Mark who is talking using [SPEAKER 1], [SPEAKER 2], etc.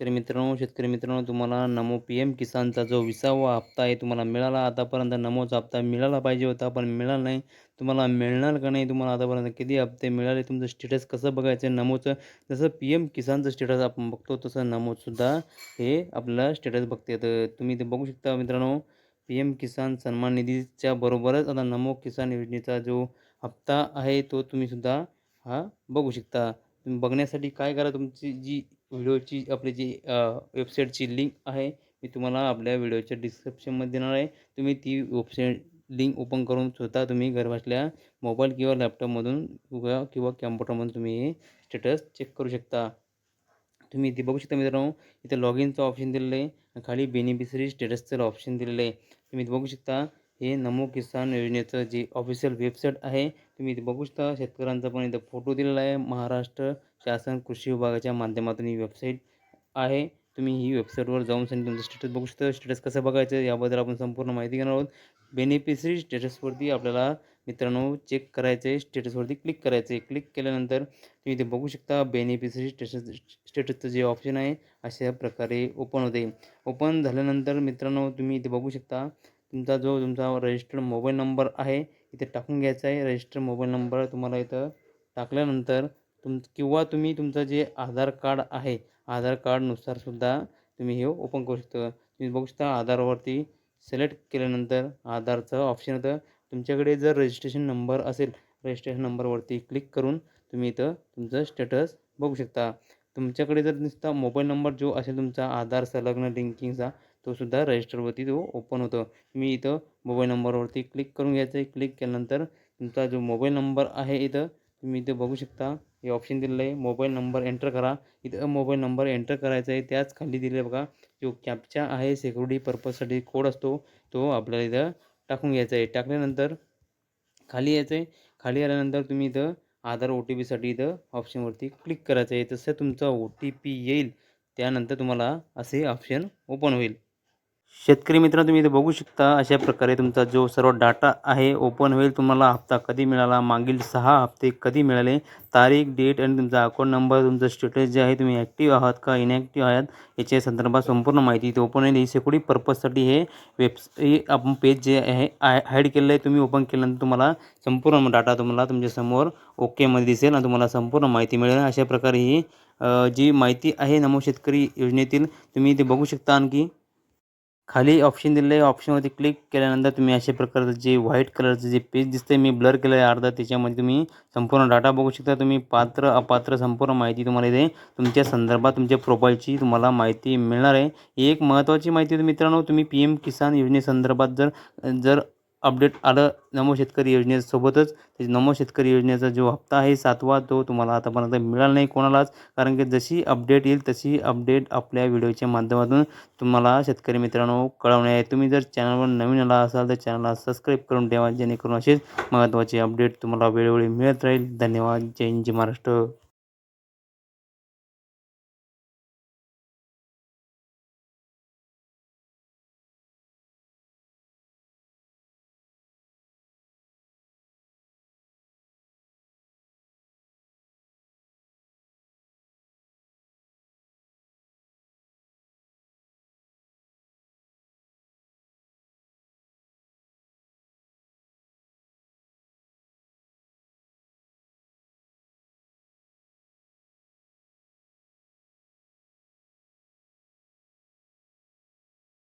[SPEAKER 1] शेतकरी मित्रांनो शेतकरी मित्रांनो तुम्हाला नमो पी एम किसानचा जो विसावा हप्ता आहे तुम्हाला मिळाला. आतापर्यंत नमोचा हप्ता मिळाला पाहिजे होता पण मिळाला नाही. तुम्हाला मिळणार का नाही? तुम्हाला आतापर्यंत किती हप्ते मिळाले? तुमचं स्टेटस कसं बघायचं? नमोचं जसं पी एम किसानचं स्टेटस आपण बघतो तसं नमोसुद्धा हे आपलं स्टेटस बघते तर तुम्ही ते बघू शकता मित्रांनो पी एम किसान सन्मान निधीच्या बरोबरच आता नमो किसान योजनेचा जो हप्ता आहे तो तुम्हीसुद्धा हा बघू शकता. तुम्ही बघण्यासाठी काय करा? तुमची जी व्हिडिओची आपली जी वेबसाईटची लिंक आहे मी तुम्हाला आपल्या व्हिडिओच्या डिस्क्रिप्शनमध्ये देणार आहे. तुम्ही ती वेबसाईट लिंक ओपन करून स्वतः तुम्ही घरबसल्या मोबाईल किंवा लॅपटॉपमधून किंवा किंवा कॅम्प्युटरमधून तुम्ही हे स्टेटस चेक करू शकता. तुम्ही इथे बघू शकता मित्रांनो इथे लॉग इनचं ऑप्शन दिलेलं आहे. खाली बेनिफिशरी स्टेटसचं ऑप्शन दिलेलं आहे. तुम्ही इथे बघू शकता हे नमो किसान योजनेचं जे ऑफिशियल वेबसाईट आहे तुम्ही इथे बघू शकता. शेतकऱ्यांचा पण इथं फोटो दिलेला आहे. महाराष्ट्र शासन कृषी विभागाच्या माध्यमातून ही वेबसाईट आहे. तुम्ही ही वेबसाईटवर जाऊन तुमचं स्टेटस बघू शकता. स्टेटस कसं बघायचं याबद्दल आपण संपूर्ण माहिती घेणार आहोत. बेनिफिशरी स्टेटसवरती आपल्याला मित्रांनो चेक करायचं आहे स्टेटसवरती क्लिक करायचं आहे क्लिक केल्यानंतर तुम्ही इथे बघू शकता बेनिफिशरी स्टेटस स्टेटसचं जे ऑप्शन आहे अशा प्रकारे ओपन होते. ओपन झाल्यानंतर मित्रांनो तुम्ही इथे बघू शकता. तुमचा जो तुमचा रजिस्टर्ड मोबाईल नंबर आहे इथे टाकून घ्यायचा आहे. रजिस्टर मोबाईल नंबर तुम्हाला इथं टाकल्यानंतर तुम किंवा तुम्ही तुमचं जे आधार कार्ड आहे आधार कार्डनुसारसुद्धा तुम्ही हे ओपन करू शकता. तुम्ही बघू शकता आधारवरती सिलेक्ट केल्यानंतर आधारचं ऑप्शन येतं तुमच्याकडे जर रजिस्ट्रेशन नंबर असेल रजिस्ट्रेशन नंबरवरती क्लिक करून तुम्ही इथं तुमचं स्टेटस बघू शकता. तुमच्याकडे जर नुसता मोबाईल नंबर जो असेल तुमचा आधार संलग्न लिंकिंगचा तो सुद्धा रजिस्टरवरती तो ओपन होतो. मी इथं मोबाईल नंबरवरती क्लिक करून घ्यायचं आहे क्लिक केल्यानंतर तुमचा जो मोबाईल नंबर आहे इथं तुम्ही इथं बघू शकता. हे ऑप्शन दिलेलं आहे. मोबाईल नंबर एंटर करा. इथं मोबाईल नंबर एंटर करायचा आहे. त्याच खाली दिले बघा. जो कॅपचा आहे सिक्युरिटी पर्पजसाठी कोड असतो तो आपल्याला इथं टाकून घ्यायचा आहे. टाकल्यानंतर खाली यायचं आहे खाली आल्यानंतर तुम्ही इथं आधार ओ टी पीसाठी इथं ऑप्शनवरती क्लिक करायचं आहे. तसं तुमचा ओ टी पी येईल. त्यानंतर तुम्हाला असे ऑप्शन ओपन होईल. शेतकरी मित्र तुम्ही इथे बघू शकता अशा प्रकारे तुमचा जो सर्व डाटा आहे ओपन होईल. तुम्हाला हप्ता कधी मिळाला मागील सहा हप्ते कधी मिळाले तारीख डेट आणि तुमचा अकाउंट नंबर तुमचं स्टेटस जे आहे तुम्ही ॲक्टिव्ह आहात का इनॲक्टिव्ह आहात याच्या संदर्भात संपूर्ण माहिती इथे ओपन होईल. ही सेक्युरिटी पर्पजसाठी हे वेब्स हे आपण पेज जे आहे हाईड केलेलं आहे तुम्ही ओपन केल्यानंतर तुम्हाला संपूर्ण डाटा तुम्हाला तुमच्यासमोर ओकेमध्ये दिसेल आणि तुम्हाला संपूर्ण माहिती मिळेल. अशा प्रकारे ही जी माहिती आहे नमो शेतकरी योजनेतील तुम्ही इथे बघू शकता आणखी खाली ऑप्शन दिलेलं आहे. ऑप्शनवरती क्लिक केल्यानंतर तुम्ही अशा प्रकारचं जे व्हाईट कलरचं जे पेज दिसतं आहे मी ब्लर केलं आहे अर्धा. त्याच्यामध्ये तुम्ही संपूर्ण डाटा बघू शकता. तुम्ही पात्र अपात्र संपूर्ण माहिती तुम्हाला इथे तुमच्या संदर्भात तुमच्या प्रोफाईलची तुम्हाला माहिती मिळणार आहे. ही एक महत्त्वाची माहिती होती मित्रांनो तुम्ही पी एम किसान योजनेसंदर्भात जर जर अपडेट आलं नमो शेतकरी योजनेसोबतच. नमो शेतकरी योजनेचा जो हप्ता आहे सातवा तो तुम्हाला आतापर्यंत मिळाला नाही कोणालाच. कारण की जशी अपडेट येईल तशी अपडेट आपल्या व्हिडिओच्या माध्यमातून तुम्हाला शेतकरी मित्रांनो कळवणे आहे. तुम्ही जर चॅनलवर नवीन आला असाल तर चॅनलला सबस्क्राईब करून ठेवा जेणेकरून असेच महत्त्वाचे अपडेट तुम्हाला वेळोवेळी मिळत राहील. धन्यवाद. जय हिंद जय महाराष्ट्र.